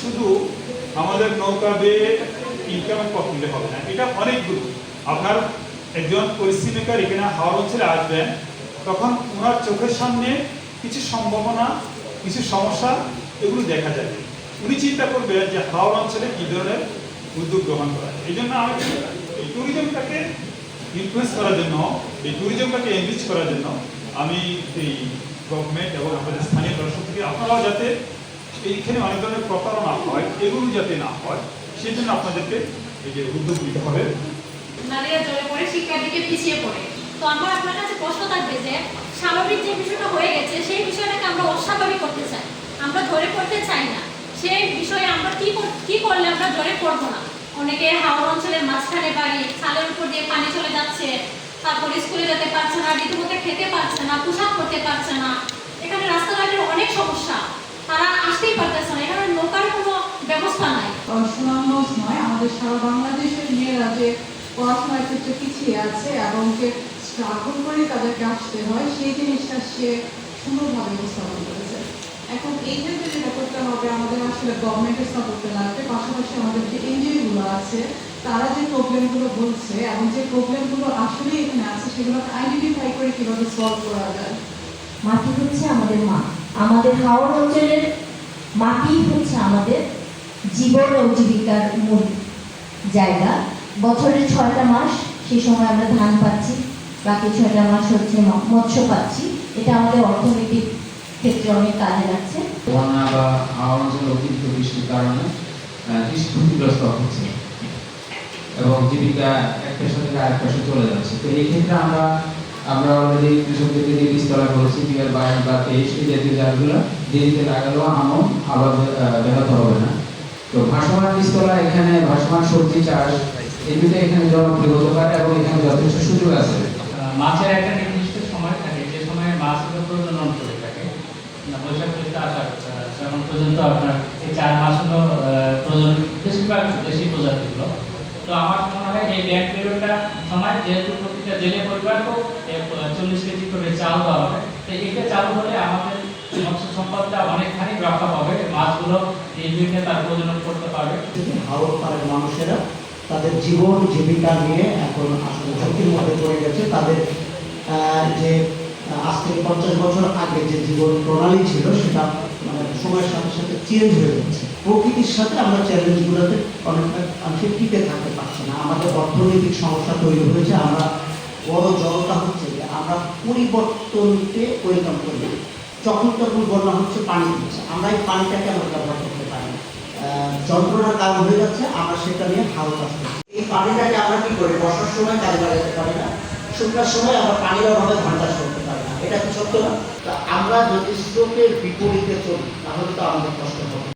শুধু আমাদের নৌকা করলে হবে না। এটা আপনার একজন পরিস্থিতি মেকার এখানে আসবেন, তখন ওনার চোখের সামনে কিছু সম্ভাবনা, কিছু সমস্যা এগুলো দেখা যাবে। উনি চিন্তা করবে যে হাওড় অঞ্চলে কী ধরনের উদ্যোগ গ্রহণ করা এই জন্য আমি এই ট্যুরিজমটাকে ইনফ্লুয়েন্স করার জন্য, এই ট্যুরিজমটাকে এনরিচ করার জন্য আমি এই গভর্নমেন্ট এবং আমাদের স্থানীয় দর্শক থেকে আপনারাও যাতে এইখানে অনেক ধরনের প্রতারণা হয়, এগুলো যাতে না হয় সেই জন্য আপনাদেরকে এই যে উদ্যোগ নিতে হবে। নারীরা জড়ে পড়ে পিছিয়ে পড়ে। তো আমার আপনার কাছে প্রশ্ন থাকবে যে, স্বাভাবিক যে বিষয়টা হয়ে গেছে, সেই বিষয়টাকে আমরা অস্বাভাবিক করতে চাই। আমরা ধরে পড়তে চাই না। সেই বিষয়ে আমরা কি কি করলে আমরা জড়ে পড়ব না? অনেকে হাওড় অঞ্চলের মাঝখানে বাড়ি, খালের উপর দিয়ে পানি চলে যাচ্ছে তারপরে স্কুলে যেতে পারছে না রীতিমতো খেতে পারছে না, পোশাক করতে পারছে না। এখানে রাস্তাঘাটের অনেক সমস্যা। তারা আসতেই পারতেছে না। এখানে নৌকার কোনো ব্যবস্থা নাই। সুনামগঞ্জ নয়, আমাদের সারা বাংলাদেশের মেয়েরা যে পড়াশোনার ক্ষেত্রে পিছিয়ে আছে এবং যে স্ট্রাগল করে তাদেরকে আসতে হয়, সেই জিনিসটা সে সুন্দরভাবে উপস্থাপন করেছে। এখন এই ক্ষেত্রে যেটা করতে হবে, আমাদের আসলে গভর্নমেন্টের সাপোর্টে লাগবে। পাশাপাশি আমাদের যে এনজিওগুলো আছে তারা যে প্রবলেমগুলো বলছে এবং যে প্রবলেমগুলো আসলে এখানে আছে সেগুলোকে আইডেন্টিফাই করে কীভাবে সলভ করা যায়? মাটি হচ্ছে আমাদের মা। আমাদের হাওড় অঞ্চলের মাটি হচ্ছে আমাদের জীবন ও জীবিকার মূল জায়গা। বছরের ছয়টা মাস সেই সময় আমরা ধান পাচ্ছি বাকি ছয়টা মাস হচ্ছে মৎস্য পাচ্ছি। এটা আমাদের অর্থনৈতিক ক্ষেত্রে অনেক কাজে লাগছে। বন্যা বা হাওড় অঞ্চলে অতিরিক্ত বৃষ্টির কারণে কৃষি ক্ষতিগ্রস্ত হচ্ছে। এবং জীবিকা এক পেশা থেকে আরেক পেশা চলে যাচ্ছে। তো এই ক্ষেত্রে আমরা আমরা অলরেডি কৃষকদেরকে যে বীজতলা করেছি দুই হাজার বাইশ বা তেইশ এই জাতীয় জাতগুলো দেরিতে লাগালেও আমন আবার ব্যাহত হবে না। তো ভাসমান বীজতলা এখানে ভাসমান সবজি চাষ এই দুটো এখানে জনপ্রিয় হতে পারে এবং এখানে যথেষ্ট সুযোগ আছে। মাছের একটা নির্দিষ্ট সময় থাকে যে সময়ে মাছগুলো প্রজনন করে থাকে। বৈশাখ আষাঢ় আহ, পর্যন্ত আপনার এই চার মাস হলো প্রজনন বেশিরভাগ দেশি প্রজাতিগুলো। তো আমার মনে হয় এই ব্যাংক পিরিয়ডটা সময় যেহেতু প্রতিটা জেলে পরিবারকেও চল্লিশ কেজি করে চাল দেওয়া হবে, তো এটা চালু হলে আমাদের মৎস্য সম্পদটা অনেকখানি রক্ষা পাবে, মাছগুলো নির্বিঘ্নে তার প্রজনন করতে পারবে। হাওড় পাড়ের মানুষেরা তাদের জীবন জীবিকা নিয়ে এখন আসলে ঝুঁকির মধ্যে পড়ে গেছে। তাদের যে আজ থেকে পঞ্চাশ বছর আগে যে জীবন প্রণালী ছিল, সেটা সময়ের সাথে সাথে চেঞ্জ হয়ে যাচ্ছে। প্রকৃতির সাথে আমরা চ্যালেঞ্জগুলোতে অনেকটা অংশে টিকে থাকতে পারছি না। আমাদের অর্থনৈতিক সমস্যা তৈরি হয়েছে। আমরা বড় জলটা হচ্ছে যে আমরা পরিবর্তনকে ওয়েলকাম করি যখন তখন বন্যা হচ্ছে পানি। দিচ্ছে আমরা এই পানিটাকে আমরা ব্যবহার করতে পারি যন্ত্রণার কারণ হয়ে যাচ্ছে। আমরা সেটা নিয়ে হাল চাষ করছি। এই পানিটাকে আমরা কি করি? বর্ষার সময় কাজে লাগাতে পারি না। শুকনার সময় আমরা পানির অভাবে ধান চাষ না এটা কি সত্য না? তা আমরা যদি স্ট্রোকের বিপরীতে চলি, তাহলে তো আমাদের কষ্ট হবে।